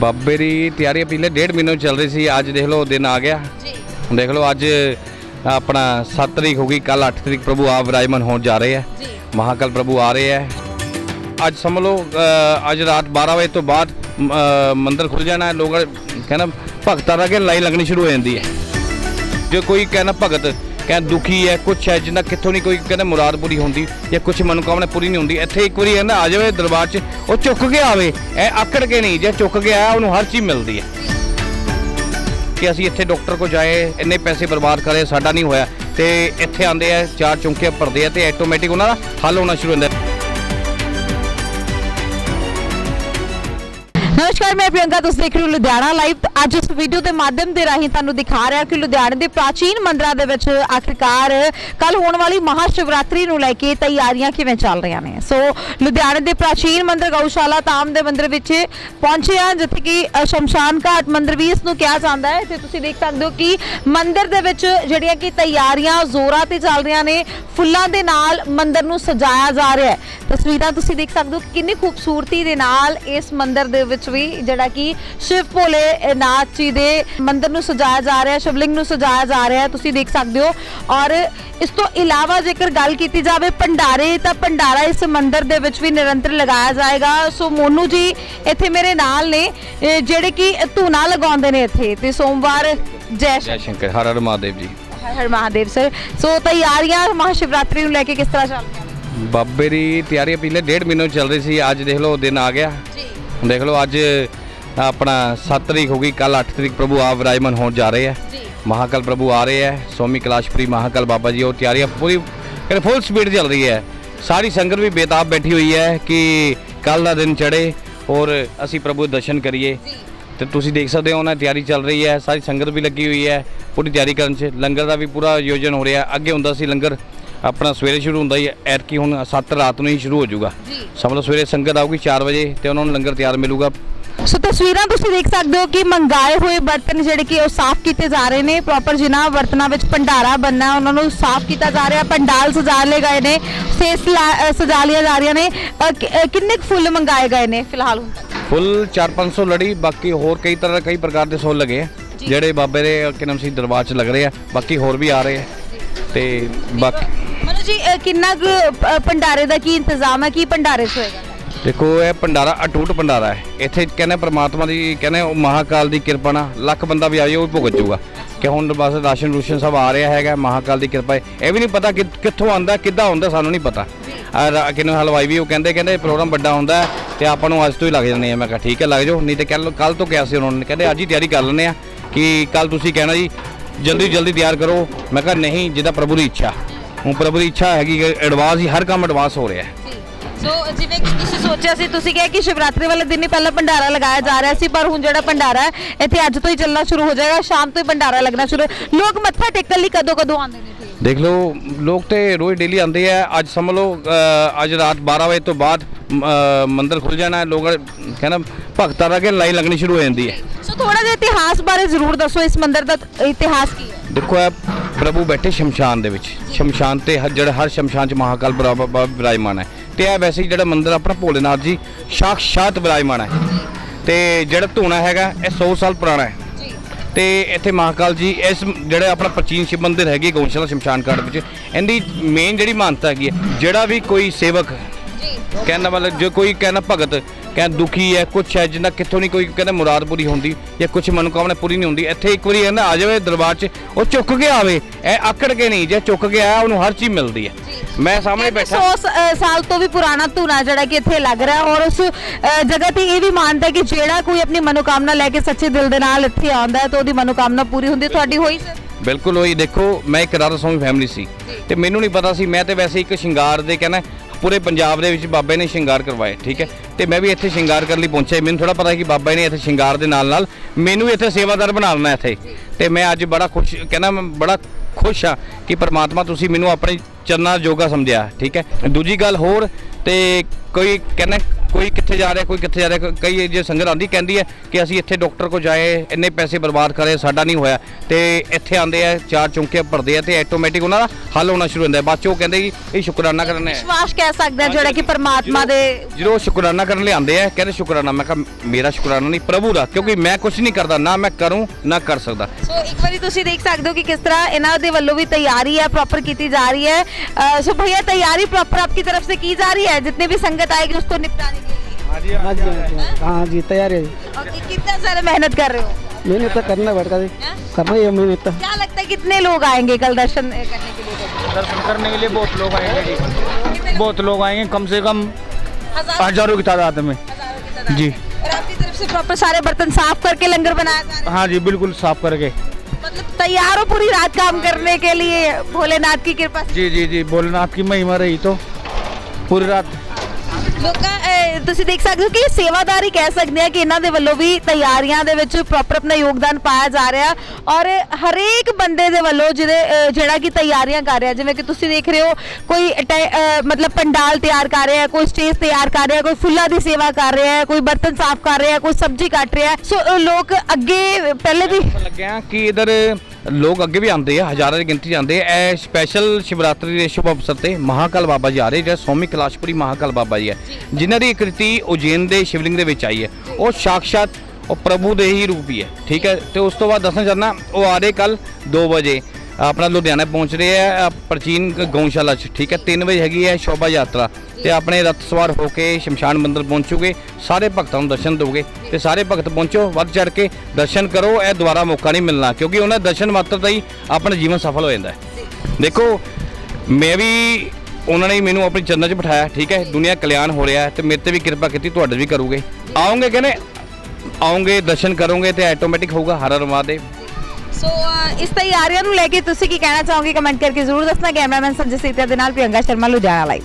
ਬਾਬੇ ਦੀ ਤਿਆਰੀ ਪਿਛਲੇ ਡੇਢ ਮਹੀਨੇ ਚੱਲ ਰਹੀ ਸੀ ਅੱਜ ਦੇਖ ਲਓ ਦਿਨ ਆ ਗਿਆ। ਜੀ। ਦੇਖ ਲਓ ਅੱਜ ਆਪਣਾ 7 ਤਰੀਕ ਹੋ ਗਈ ਕੱਲ 8 ਤਰੀਕ ਪ੍ਰਭੂ ਆਪ ਵਿਰਾਜਮਾਨ ਹੋਣ ਜਾ ਰਹੇ ਹੈ ਜੀ। ਮਹਾਕਲ ਪ੍ਰਭੂ ਆ ਰਹੇ ਹੈ ਅੱਜ ਸਮਝ ਲਓ ਅੱਜ ਰਾਤ 12 ਵਜੇ ਤੋਂ ਬਾਅਦ ਮੰਦਿਰ ਖੁੱਲ ਜਾਣਾ ਹੈ ਲੋਕ ਕਹਿੰਦਾ ਭਗਤਾਂ ਦਾ ਕਿ ਲਾਈਨ ਲੱਗਣੀ ਸ਼ੁਰੂ ਹੋ ਜਾਂਦੀ ਹੈ। ਜੇ ਕੋਈ ਕਹਿੰਦਾ ਭਗਤ ਕਹਿੰਦਾ ਦੁਖੀ ਹੈ, ਕੁਛ ਹੈ, ਜਿੰਨਾ ਕਿੱਥੋਂ ਨਹੀਂ ਕੋਈ ਕਹਿੰਦਾ ਮੁਰਾਦ ਪੂਰੀ ਹੁੰਦੀ ਜਾਂ ਕੁਛ ਮਨੋਕਾਮਨਾ ਪੂਰੀ ਨਹੀਂ ਹੁੰਦੀ। ਇੱਥੇ ਇੱਕ ਵਾਰੀ ਕਹਿੰਦਾ ਆ ਜਾਵੇ ਦਰਬਾਰ 'ਚ, ਉਹ ਚੁੱਕ ਕੇ ਆਵੇ। ਇਹ ਆਕੜ ਕੇ ਨਹੀਂ, ਜੇ ਚੁੱਕ ਕੇ ਆਇਆ, ਉਹਨੂੰ ਹਰ ਚੀਜ਼ ਮਿਲਦੀ ਹੈ। ਕਿ ਅਸੀਂ ਇੱਥੇ ਡਾਕਟਰ ਕੋ ਜਾਏ, ਇੰਨੇ ਪੈਸੇ ਬਰਬਾਦ ਕਰੇ, ਸਾਡਾ ਨਹੀਂ ਹੋਇਆ। ਤੇ ਇੱਥੇ ਆਂਦੇ ਆ, ਚਾਰ ਚੌਂਕੇ ਭਰਦੇ ਆ ਤੇ ਆਟੋਮੈਟਿਕ ਉਹਨਾਂ ਦਾ ਹੱਲ ਹੋਣਾ ਸ਼ੁਰੂ ਹੁੰਦਾ ਨਮਸਕਾਰ, ਮੈਂ ਪ੍ਰਿਯੰਕਾ, ਤੁਸੀਂ ਦੇਖ ਰਹੇ ਹੋ ਲੁਧਿਆਣਾ ਲਾਈਵ ਅੱਜ ਇਸ ਵੀਡੀਓ ਦੇ ਮਾਧਿਅਮ ਦੇ ਰਾਹੀਂ ਤੁਹਾਨੂੰ ਦਿਖਾ ਰਿਹਾ ਕਿ ਲੁਧਿਆਣੇ ਦੇ ਪ੍ਰਾਚੀਨ ਮੰਦਰਾਂ ਦੇ ਵਿੱਚ ਆਖਿਰਕਾਰ ਕੱਲ ਹੋਣ ਵਾਲੀ ਮਹਾ ਸ਼ਿਵਰਾਤਰੀ ਨੂੰ ਲੈ ਕੇ ਤਿਆਰੀਆਂ ਕਿਵੇਂ ਚੱਲ ਰਹੀਆਂ ਨੇ? ਸੋ, ਲੁਧਿਆਣੇ ਦੇ ਪ੍ਰਾਚੀਨ ਮੰਦਰ ਗਊਸ਼ਾਲਾ ਤਾਮ ਦੇ ਮੰਦਰ ਵਿੱਚ ਪਹੁੰਚੇ ਆ ਜਿੱਥੇ ਕਿ ਸ਼ਮਸ਼ਾਨ ਘਾਟ ਮੰਦਰ ਵੀ ਇਸ ਨੂੰ ਕਿਹਾ ਜਾਂਦਾ ਹੈ। ਤੇ ਤੁਸੀਂ ਦੇਖ ਸਕਦੇ ਹੋ ਕਿ ਮੰਦਰ ਦੇ ਵਿੱਚ ਜਿਹੜੀਆਂ ਕਿ ਤਿਆਰੀਆਂ ਜ਼ੋਰਾਂ ਤੇ ਚੱਲ ਰਹੀਆਂ ਨੇ, ਫੁੱਲਾਂ ਦੇ ਨਾਲ ਮੰਦਰ ਨੂੰ ਸਜਾਇਆ ਜਾ ਰਿਹਾ ਹੈ। ਤਸਵੀਰਾਂ ਤੁਸੀਂ ਦੇਖ ਸਕਦੇ ਹੋ ਕਿੰਨੀ ਖੂਬਸੂਰਤੀ ਦੇ ਨਾਲ ਇਸ ਮੰਦਰ ਦੇ ਵਿੱਚ ਵੀ ਜਿਹੜਾ ਕਿ ਸ਼ਿਵ ਭੋਲੇ ਨਾਥ ਜੀ ਦੇ ਮੰਦਿਰ ਨੂੰ ਸਜਾਇਆ ਜਾ ਰਿਹਾ ਹੈ ਸ਼ਿਵਲਿੰਗ ਨੂੰ ਸਜਾਇਆ ਜਾ ਰਿਹਾ ਹੈ ਤੁਸੀਂ ਦੇਖ ਸਕਦੇ ਹੋ। ਔਰ ਇਸ ਤੋਂ ਇਲਾਵਾ ਜੇਕਰ ਗੱਲ ਕੀਤੀ ਜਾਵੇ ਭੰਡਾਰੇ ਤਾਂ ਭੰਡਾਰਾ ਇਸ ਮੰਦਿਰ ਦੇ ਵਿੱਚ ਵੀ ਨਿਰੰਤਰ ਲਗਾਇਆ ਜਾਏਗਾ। ਸੋ ਮੋਨੂ ਜੀ ਇੱਥੇ ਮੇਰੇ ਨਾਲ ਨੇ ਇਹ ਜਿਹੜੇ ਕਿ ਧੂਨਾ ਲਗਾਉਂਦੇ ਨੇ ਇੱਥੇ। ਤੇ ਸੋਮਵਾਰ ਜੈ ਜੈ ਸ਼ੰਕਰ ਹਰ ਹਰ ਮਹਾਦੇਵ ਜੀ। ਹਰ ਹਰ ਮਹਾਦੇਵ ਸਰ। ਸੋ ਤਿਆਰੀਆਂ ਮਹਾਸ਼ਿਵਰਾਤਰੀ ਨੂੰ ਲੈ ਕੇ ਕਿਸ ਤਰ੍ਹਾਂ ਚੱਲ ਰਹੀਆਂ ਨੇ? ਬਾਬੇ ਦੀ ਤਿਆਰੀ ਪਿਛਲੇ ਡੇਢ ਮਹੀਨੇ ਤੋਂ ਚੱਲ ਰਹੀ ਸੀ ਅੱਜ ਦੇਖ ਲਓ ਦਿਨ ਆ ਗਿਆ। ਜੀ। ਦੇਖ ਲਓ ਅੱਜ ਆਪਣਾ 7 ਤਰੀਕ ਹੋ ਗਈ ਕੱਲ 8 ਤਰੀਕ ਪ੍ਰਭੂ ਆਪ ਵਿਰਾਜਮਾਨ ਹੋਣ ਜਾ ਰਹੇ ਹੈ ਜੀ। ਮਹਾਕਲ ਪ੍ਰਭੂ ਆ ਰਹੇ ਹੈ ਸੋਮੀ ਕਲਾਸ਼ਪੁਰੀ ਮਹਾਕਲ ਬਾਬਾ ਜੀ ਉਹ ਤਿਆਰੀਆਂ ਪੂਰੀ ਕਹਿੰਦੇ ਫੁੱਲ ਸਪੀਡ ਚੱਲ ਰਹੀ ਹੈ। ਸਾਰੀ ਸੰਗਤ ਵੀ ਬੇਤਾਬ ਬੈਠੀ ਹੋਈ ਹੈ ਕਿ ਕੱਲ ਦਾ ਦਿਨ ਚੜੇ ਔਰ ਅਸੀਂ ਪ੍ਰਭੂ ਦੇ ਦਰਸ਼ਨ ਕਰੀਏ। ਜੀ। ਤੇ ਤੁਸੀਂ ਦੇਖ ਸਕਦੇ ਹੋ ਉਹਨਾਂ ਦੀ ਤਿਆਰੀ ਚੱਲ ਰਹੀ ਹੈ ਸਾਰੀ ਸੰਗਤ ਵੀ ਲੱਗੀ ਹੋਈ ਹੈ ਪੂਰੀ ਤਿਆਰੀ ਕਰਨ 'ਚ। ਲੰਗਰ ਦਾ ਵੀ ਪੂਰਾ ਆਯੋਜਨ ਹੋ ਰਿਹਾ ਅੱਗੇ ਹੁੰਦਾ ਸੀ ਲੰਗਰ ਆਪਣਾ ਸਵੇਰੇ ਸ਼ੁਰੂ ਹੁੰਦਾ ਹੀ ਐਤਕੀ ਹੁਣ 7 ਰਾਤ ਨੂੰ ਹੀ ਸ਼ੁਰੂ ਹੋ ਜਾਊਗਾ। ਜੀ। ਸਮਝ ਲਓ ਸਵੇਰੇ ਸੰਗਤ ਆਊਗੀ 4 ਵਜੇ ਤੇ ਉਹਨਾਂ ਨੂੰ ਲੰਗਰ ਤਿਆਰ ਮਿਲੂਗਾ। ਸੋ ਤਸਵੀਰਾਂ ਤੁਸੀਂ ਦੇਖ ਸਕਦੇ ਹੋ ਕਿ ਮੰਗਾਏ ਹੋਏ ਬਰਤਨ ਜਿਹੜੇ ਕਿ ਉਹ ਸਾਫ਼ ਕੀਤੇ ਜਾ ਰਹੇ ਨੇ ਪ੍ਰੋਪਰ ਜਿਨ੍ਹਾਂ ਬਰਤਨਾਂ ਵਿੱਚ ਭੰਡਾਰਾ ਬੰਨਾ ਉਹਨਾਂ ਨੂੰ ਸਾਫ਼ ਕੀਤਾ ਜਾ ਰਿਹਾ ਪੰਡਾਲ ਸਜਾ ਲਏ ਗਏ ਨੇ ਸੇਸ ਸਜਾ ਲਿਆ ਜਾ ਰਹੀਆਂ ਨੇ। ਕਿੰਨੇ ਕੁ ਫੁੱਲ ਮੰਗਾਏ ਗਏ ਨੇ ਫਿਲਹਾਲ? ਫੁੱਲ 4-500 ਲੜੀ ਬਾਕੀ ਹੋਰ ਕਈ ਤਰ੍ਹਾਂ ਕਈ ਪ੍ਰਕਾਰ ਦੇ ਫੁੱਲ ਲੱਗੇ ਆ। ਜਿਹੜੇ ਬਾਬੇ ਦੇ ਕਿ ਨਾਮ ਸੀ ਦਰਬਾਰ 'ਚ ਲੱਗ ਰਹੇ ਆ ਬਾਕੀ ਹੋਰ ਵੀ ਆ ਰਹੇ ਆ। ਤੇ ਬਾਕੀ ਮਨੂ ਜੀ ਕਿੰਨਾ ਭੰਡਾਰੇ ਦਾ ਕੀ ਇੰਤਜ਼ਾਮ ਹੈ ਕੀ ਭੰਡਾਰੇ 'ਚ ਹੋਏਗਾ? ਦੇਖੋ, ਇਹ ਭੰਡਾਰਾ ਅਟੂਟ ਭੰਡਾਰਾ ਹੈ। ਇੱਥੇ ਕਹਿੰਦੇ ਪ੍ਰਮਾਤਮਾ ਦੀ, ਕਹਿੰਦੇ ਉਹ ਮਹਾਕਾਲ ਦੀ ਕਿਰਪਾ ਨਾਲ ਲੱਖ ਬੰਦਾ ਵੀ ਆਏ ਉਹ ਵੀ ਭੁਗਤ ਜਾਊਗਾ। ਕਿ ਹੁਣ ਬਸ ਰਾਸ਼ਨ ਰੂਸ਼ਨ ਸਭ ਆ ਰਿਹਾ ਹੈਗਾ, ਮਹਾਕਾਲ ਦੀ ਕਿਰਪਾ ਹੈ। ਇਹ ਵੀ ਨਹੀਂ ਪਤਾ ਕਿ ਕਿੱਥੋਂ ਆਂਦਾ ਕਿੱਦਾਂ ਆਉਂਦਾ, ਸਾਨੂੰ ਨਹੀਂ ਪਤਾ। ਆ ਕਿਨੂੰ ਹਲਵਾਈ ਵੀ ਉਹ ਕਹਿੰਦੇ ਕਹਿੰਦੇ ਪ੍ਰੋਗਰਾਮ ਵੱਡਾ ਹੁੰਦਾ ਹੈ ਤੇ ਆਪਾਂ ਨੂੰ ਅੱਜ ਤੋਂ ਹੀ ਲੱਗ ਜਾਂਦੇ ਆ। ਮੈਂ ਕਿਹਾ ਠੀਕ ਹੈ, ਲੱਗ ਜਾਓ। ਨਹੀਂ ਤੇ ਕੱਲ ਕੱਲ ਤੋਂ ਕਿਹਾ ਸੀ ਉਹਨਾਂ ਨੇ, ਕਹਿੰਦੇ ਅੱਜ ਹੀ ਤਿਆਰੀ ਕਰ ਲੈਂਦੇ ਆ ਕਿ ਕੱਲ ਤੁਸੀਂ ਕਹਿਣਾ ਜੀ, ਜਲਦੀ ਜਲਦੀ ਤਿਆਰ ਕਰੋ। ਮੈਂ ਕਿਹਾ ਨਹੀਂ ਜਿਹਦਾ ਪ੍ਰਭੂ ਦੀ ਇੱਛਾ। ਹੁਣ ਪ੍ਰਭੂ ਦੀ ਇੱਛਾ ਹੈਗੀ ਕਿ ਐਡਵਾਂਸ ਹੀ, ਹਰ ਕੰਮ ਐਡਵਾਂਸ ਹੋ ਰਿਹਾ ਹੈ। ਸੋ ਜਿਵੇਂ ਕਿ ਤੁਸੀਂ ਸੋਚਿਆ ਸੀ ਤੁਸੀਂ ਕਿਹਾ ਕਿ ਸ਼ਿਵਰਾਤਰੀ ਵਾਲੇ ਦਿਨ ਹੀ ਪਹਿਲਾਂ ਭੰਡਾਰਾ ਲਗਾਇਆ ਜਾ ਰਿਹਾ ਸੀ ਪਰ ਹੁਣ ਜਿਹੜਾ ਭੰਡਾਰਾ ਹੈ ਇੱਥੇ ਅੱਜ ਤੋਂ ਹੀ ਚੱਲਣਾ ਸ਼ੁਰੂ ਹੋ ਜਾਏਗਾ ਸ਼ਾਮ ਤੋਂ ਹੀ ਭੰਡਾਰਾ ਲੱਗਣਾ ਸ਼ੁਰੂ ਲੋਕ ਮੱਥਾ ਟੇਕਣ ਲਈ ਕਦੋਂ ਕਦੋਂ ਆਉਂਦੇ ਨੇ ਇੱਥੇ? ਦੇਖ ਲਓ ਲੋਕ ਤੇ ਰੋਜ਼ ਡੇਲੀ ਆਉਂਦੇ ਆ। ਅੱਜ ਸਮਝ ਲਓ ਅ, ਅੱਜ ਰਾਤ 12 ਵਜੇ ਤੋਂ ਬਾਅਦ ਅ, ਮੰਦਿਰ ਖੁੱਲ ਜਾਣਾ ਹੈ। ਲੋਕ ਕਹਿੰਦਾ ਭਗਤਾਂ ਦਾ ਕਿ ਲਾਈਨ ਲੱਗਣੀ ਸ਼ੁਰੂ ਹੋ ਜਾਂਦੀ ਹੈ। ਸੋ ਥੋੜਾ ਜਿਹਾ ਇਤਿਹਾਸ ਬਾਰੇ ਜ਼ਰੂਰ ਦੱਸੋ ਇਸ ਮੰਦਿਰ ਦਾ ਇਤਿਹਾਸ ਕੀ ਹੈ? ਦੇਖੋ ਇਹ ਪ੍ਰਭੂ ਬੈਠੇ ਸ਼ਮਸ਼ਾਨ ਦੇ ਵਿੱਚ। ਸ਼ਮਸ਼ਾਨ ਤੇ ਹਰ ਜਿਹੜਾ ਹਰ ਸ਼ਮਸ਼ਾਨ ਚ ਮਹਾਕਾਲ ਬਰਾ- ਬ- ਵਿਰਾਜਮਾਨ ਹੈ। ਤੇ ਇਹ ਵੈਸੇ ਹੀ ਜਿਹੜਾ ਮੰਦਿਰ ਆਪਣਾ ਭੋਲੇਨਾਥ ਜੀ ਸਾਖਸ਼ਾਤ ਵਿਰਾਜਮਾਨ ਹੈ। ਤੇ ਜਿਹੜਾ ਧੂਣਾ ਹੈਗਾ ਇਹ 100 ਸਾਲ ਪੁਰਾਣਾ ਹੈ। ਤੇ ਇੱਥੇ ਮਹਾਕਾਲ ਜੀ ਇਸ ਜਿਹੜਾ ਆਪਣਾ ਪ੍ਰਾਚੀਨ ਸ਼ਿਵ ਮੰਦਿਰ ਹੈਗੀ ਗਊਸ਼ਾਲਾ ਸ਼ਮਸ਼ਾਨ ਘਾਟ ਵਿੱਚ। ਇਹਦੀ ਮੇਨ ਜਿਹੜੀ ਮਾਨਤਾ ਹੈਗੀ ਹੈ ਜਿਹੜਾ ਵੀ ਕੋਈ ਸੇਵਕ ਜੀ। ਕਹਿਣ ਦਾ ਮਤਲਬ ਜੇ ਕੋਈ ਕਹਿੰਦਾ ਭਗਤ ਕਹਿੰਦਾ ਦੁਖੀ ਹੈ ਕੁਛ ਹੈ ਜਿੰਨਾ ਕਿੱਥੋਂ ਨਹੀਂ ਕੋਈ ਕਹਿੰਦਾ ਮੁਰਾਦ ਪੂਰੀ ਹੁੰਦੀ ਜਾਂ ਕੁਛ ਮਨੋਕਾਮਨਾ ਪੂਰੀ ਨਹੀਂ ਹੁੰਦੀ। ਇੱਥੇ ਇੱਕ ਵਾਰੀ ਕਹਿੰਦਾ ਆ ਜਾਵੇ ਦਰਬਾਰ 'ਚ ਉਹ ਚੁੱਕ ਕੇ ਆਵੇ। ਇਹ ਆਕੜ ਕੇ ਨਹੀਂ ਜੇ ਚੁੱਕ ਕੇ ਆਇਆ ਉਹਨੂੰ ਹਰ ਚੀਜ਼ ਮਿਲਦੀ ਹੈ। ਮੈਂ ਸਾਹਮਣੇ ਬੈਠਾ। 100 ਸਾਲ ਤੋਂ ਵੀ ਪੁਰਾਣਾ ਧੂਣਾ ਜਿਹੜਾ ਕਿ ਇੱਥੇ ਲੱਗ ਰਿਹਾ ਔਰ ਉਸ ਅ, ਜਗ੍ਹਾ ਤੇ ਇਹ ਵੀ ਮਾਨਤਾ ਹੈ ਕਿ ਜਿਹੜਾ ਕੋਈ ਆਪਣੀ ਮਨੋਕਾਮਨਾ ਲੈ ਕੇ ਸੱਚੇ ਦਿਲ ਦੇ ਨਾਲ ਇੱਥੇ ਆਉਂਦਾ ਹੈ ਤਾਂ ਉਹਦੀ ਮਨੋਕਾਮਨਾ ਪੂਰੀ ਹੁੰਦੀ ਹੈ। ਤੁਹਾਡੀ ਹੋਈ? ਬਿਲਕੁਲ ਹੋਈ। ਦੇਖੋ ਮੈਂ ਇੱਕ ਰਾਧਾ ਸਵਾਮੀ ਫੈਮਿਲੀ ਸੀ ਤੇ ਮੈਨੂੰ ਨਹੀਂ ਪਤਾ ਸੀ ਮੈਂ ਤੇ ਵੈਸੇ ਇੱਕ ਸ਼ਿੰਗਾਰ ਦੇ ਕਹਿੰਦਾ ਪੂਰੇ ਪੰਜਾਬ ਦੇ ਵਿੱਚ ਬਾਬੇ ਨੇ ਸ਼ਿੰਗਾਰ ਕਰਵਾਏ ਠੀਕ ਹੈ? ਤੇ ਮੈਂ ਵੀ ਇੱਥੇ ਸ਼ਿੰਗਾਰ ਕਰਨ ਲਈ ਪਹੁੰਚਿਆ ਮੈਨੂੰ ਥੋੜਾ ਪਤਾ ਕਿ ਬਾਬਾ ਜੀ ਨੇ ਇੱਥੇ ਸ਼ਿੰਗਾਰ ਦੇ ਨਾਲ ਨਾਲ ਮੈਨੂੰ ਵੀ ਇੱਥੇ ਸੇਵਾਦਾਰ ਬਣਾ ਲੈਣਾ ਇੱਥੇ। ਤੇ ਮੈਂ ਅੱਜ ਬੜਾ ਖੁਸ਼, ਕਹਿੰਦਾ ਮੈਂ ਬੜਾ ਖੁਸ਼ ਆ ਕਿ ਪਰਮਾਤਮਾ ਤੁਸੀਂ ਮੈਨੂੰ ਆਪਣੇ ਚਰਨਾਂ ਜੋਗਾ ਸਮਝਿਆ, ਠੀਕ ਹੈ? ਦੂਜੀ ਗੱਲ ਹੋਰ, ਤੇ ਕੋਈ ਕਹਿੰਦਾ ਕੋਈ ਕਿੱਥੇ ਜਾ ਰਿਹਾ ਕੋਈ ਕਿੱਥੇ ਜਾ ਰਿਹਾ ਕਈ ਜੇ ਸੰਗਤ ਆਉਂਦੀ ਕਹਿੰਦੀ ਹੈ ਕਿ ਅਸੀਂ ਇੱਥੇ ਡਾਕਟਰ ਕੋ ਜਾਏ ਇੰਨੇ ਪੈਸੇ ਬਰਬਾਦ ਕਰੇ ਸਾਡਾ ਨਹੀਂ ਹੋਇਆ। ਤੇ ਇੱਥੇ ਆਉਂਦੇ ਆ ਚਾਰ ਚੁੰਕੇ ਭਰਦੇ ਆ ਤੇ ਆਟੋਮੈਟਿਕ ਉਹਨਾਂ ਦਾ ਹੱਲ ਹੋਣਾ ਸ਼ੁਰੂ ਹੁੰਦਾ ਹੈ। ਬਾਅਦ ਚ ਕਹਿੰਦੇ ਕਿ ਇਹ ਸ਼ੁਕਰਾਨਾ ਕਰਨ ਹੈ ਵਿਸ਼ਵਾਸ ਕਹਿ ਸਕਦਾ ਜਿਹੜਾ ਕਿ ਪਰਮਾਤਮਾ ਦੇ ਜਦੋਂ ਸ਼ੁਕਰਾਨਾ ਕਰਨ ਲਈ ਆਉਂਦੇ ਆ ਕਹਿੰਦੇ ਸ਼ੁਕਰਾਨਾ ਮੈਂ ਕਿਹਾ ਮੇਰਾ ਸ਼ੁਕਰਾਨਾ ਨਹੀਂ ਪ੍ਰਭੂ ਦਾ ਕਿਉਂਕਿ ਮੈਂ ਕੁਝ ਨਹੀਂ ਕਰਦਾ ਨਾ ਮੈਂ ਕਰੂੰ ਨਾ ਕਰ ਸਕਦਾ। ਸੋ ਇੱਕ ਵਾਰੀ ਤੁਸੀਂ ਦੇਖ ਸਕਦੇ ਹੋ ਕਿ ਕਿਸ ਤਰ੍ਹਾਂ ਇਹਨਾਂ ਦੇ ਵੱਲੋਂ ਵੀ ਤਿਆਰੀ ਹੈ ਪ੍ਰੋਪਰ ਕੀਤੀ ਜਾ ਰਹੀ ਹੈ। ਸੋ ਭਈਆ ਤਿਆਰੀ ਪ੍ਰੋਪਰ ਆਪਕੀ ਤਰਫ ਸੇ ਕੀ ਜਾ ਰਹੀ ਹੈ? ਜਿੰਨੇ ਵੀ ਸੰਗਤ ਆएगी उसको निपटाने हाँ जी तैयार है कितना सारा मेहनत कर रहे हो? मेहनत तो करना पड़ता है? हाँ? करना ही मेहनत तो। क्या लगता है कितने लोग आएँगे कल दर्शन करने के लिए? दर्शन करने के लिए बहुत लोग आएँगे बहुत लोग आएँगे कम से कम हज़ारों की तादाद में। जी। और आपकी तरफ़ से प्रॉपर सारे बर्तन साफ़ करके लंगर बनाया जा रहा है? हाँ जी बिल्कुल साफ़ करके। मतलब तैयार हो पूरी रात काम करने के लिए? भोलेनाथ की कृपा जी जी जी भोलेनाथ की महिमा रही तो। पूरी रात। लोग का ਤੁਸੀਂ ਦੇਖ ਸਕਦੇ ਹੋ ਕਿ ਸੇਵਾਦਾਰੀ ਕਹਿ ਸਕਦੇ ਆ ਕਿ ਇਹਨਾਂ ਦੇ ਵੱਲੋਂ ਵੀ ਤਿਆਰੀਆਂ ਦੇ ਵਿੱਚ ਪ੍ਰੋਪਰ ਆਪਣਾ ਯੋਗਦਾਨ ਪਾਇਆ ਜਾ ਰਿਹਾ ਔਰ ਹਰੇਕ ਬੰਦੇ ਦੇ ਵੱਲੋਂ ਜਿਹਦੇ ਜਿਹੜਾ ਕਿ ਤਿਆਰੀਆਂ ਕਰ ਰਿਹਾ ਜਿਵੇਂ ਕਿ ਤੁਸੀਂ ਦੇਖ ਰਹੇ ਹੋ ਕੋਈ ਮਤਲਬ ਪੰਡਾਲ ਤਿਆਰ ਕਰ ਰਿਹਾ ਹੈ ਕੋਈ ਸਟੇਜ ਤਿਆਰ ਕਰ ਰਿਹਾ ਹੈ ਕੋਈ ਫੁੱਲਾਂ ਦੀ ਸੇਵਾ ਕਰ ਰਿਹਾ ਹੈ ਕੋਈ ਬਰਤਨ ਸਾਫ਼ ਕਰ ਰਿਹਾ ਹੈ ਕੋਈ ਸਬਜ਼ੀ ਕੱਟ ਰਿਹਾ। ਹੈ ਸੋ ਲੋਕ ਅੱਗੇ ਪਹਿਲੇ ਵੀ ਲੱਗਿਆ ਕਿ ਇਧਰ ਲੋਕ ਅੱਗੇ ਵੀ ਆਉਂਦੇ ਆ ਹਜ਼ਾਰਾਂ ਦੀ ਗਿਣਤੀ ਆਉਂਦੇ ਆ। ਇਹ ਸਪੈਸ਼ਲ ਸ਼ਿਵਰਾਤਰੀ ਦੇ ਸ਼ੁਭ ਅਵਸਰ ਤੇ ਮਹਾਕਾਲ ਬਾਬਾ ਜੀ ਆ ਰਹੇ ਜਿਹੜਾ ਸੌਮੀ ਕਲਾਸ਼ਪੁਰੀ ਮਹਾਕਾਲ ਬਾਬਾ ਜੀ ਹੈ ਜਿਨ੍ਹਾਂ ਦੀ ਕ੍ਰਿਤੀ ਉਜੈਨ ਦੇ ਸ਼ਿਵਲਿੰਗ ਦੇ ਵਿੱਚ ਆਈ ਹੈ। ਉਹ ਸਾਕਸ਼ਾਤ ਉਹ ਪ੍ਰਭੂ ਦੇ ਹੀ ਰੂਪ ਹੀ ਹੈ ਠੀਕ ਹੈ? ਤੇ ਉਸ ਤੋਂ ਬਾਅਦ ਦੱਸਣਾ ਚਾਹੁੰਦਾ ਉਹ ਆ ਰਹੇ ਕੱਲ 2 ਵਜੇ ਆਪਣਾ ਲੁਧਿਆਣਾ ਪਹੁੰਚ ਰਹੇ ਆ ਅ, ਪ੍ਰਾਚੀਨ ਗਊਸ਼ਾਲਾ 'ਚ ਠੀਕ ਹੈ? 3 ਵਜੇ ਹੈਗੀ ਹੈ ਸ਼ੋਭਾ ਯਾਤਰਾ ਤੇ ਆਪਣੇ ਰਥ ਸਵਾਰ ਹੋ ਕੇ ਸ਼ਮਸ਼ਾਨ ਮੰਦਿਰ ਪਹੁੰਚੂਗੇ ਸਾਰੇ ਭਗਤਾਂ ਨੂੰ ਦਰਸ਼ਨ ਦਿਓਗੇ ਤੇ ਸਾਰੇ ਭਗਤ ਪਹੁੰਚੋ ਵੱਧ ਚੜ ਕੇ ਦਰਸ਼ਨ ਕਰੋ ਇਹ ਦੁਬਾਰਾ ਮੌਕਾ ਨਹੀਂ ਮਿਲਣਾ ਕਿਉਂਕਿ ਉਹਨਾਂ ਦਰਸ਼ਨ ਮਾਤਰ ਦਾ ਹੀ ਆਪਣਾ ਜੀਵਨ ਸਫਲ ਹੋ ਜਾਂਦਾ ਹੈ। ਦੇਖੋ ਮੈਂ ਵੀ ਉਹਨਾਂ ਨੇ ਮੈਨੂੰ ਆਪਣੇ ਚਰਨਾਂ 'ਚ ਬਿਠਾਇਆ ਠੀਕ ਹੈ? ਦੁਨੀਆ ਕਲਿਆਣ ਹੋ ਰਿਹਾ ਹੈ ਤੇ ਮੇਰੇ ਤੇ ਵੀ ਕਿਰਪਾ ਕੀਤੀ ਤੁਹਾਡੇ ਵੀ ਕਰੋਗੇ। ਆਓਗੇ ਕਹਿੰਦੇ ਆਓਗੇ ਦਰਸ਼ਨ ਕਰੋਗੇ ਤੇ ਆਟੋਮੈਟਿਕ ਹੋਊਗਾ ਹਰ ਹਰ ਮਹਾਦੇਵ ਸੋ ਅਹ, ਇਸ ਤਿਆਰੀਆਂ ਨੂੰ ਲੈ ਕੇ ਤੁਸੀਂ ਕੀ ਕਹਿਣਾ ਚਾਹੋਗੇ? ਕਮੈਂਟ ਕਰਕੇ ਜ਼ਰੂਰ ਦੱਸਣਾ ਕੈਮਰਾਮੈਨ ਸੰਜੇ ਸੀਤਿਆ ਦੇ ਨਾਲ ਪ੍ਰਿਯੰਕਾ ਸ਼ਰਮਾ ਲੁਧਿਆਣਾ ਲਾਈਵ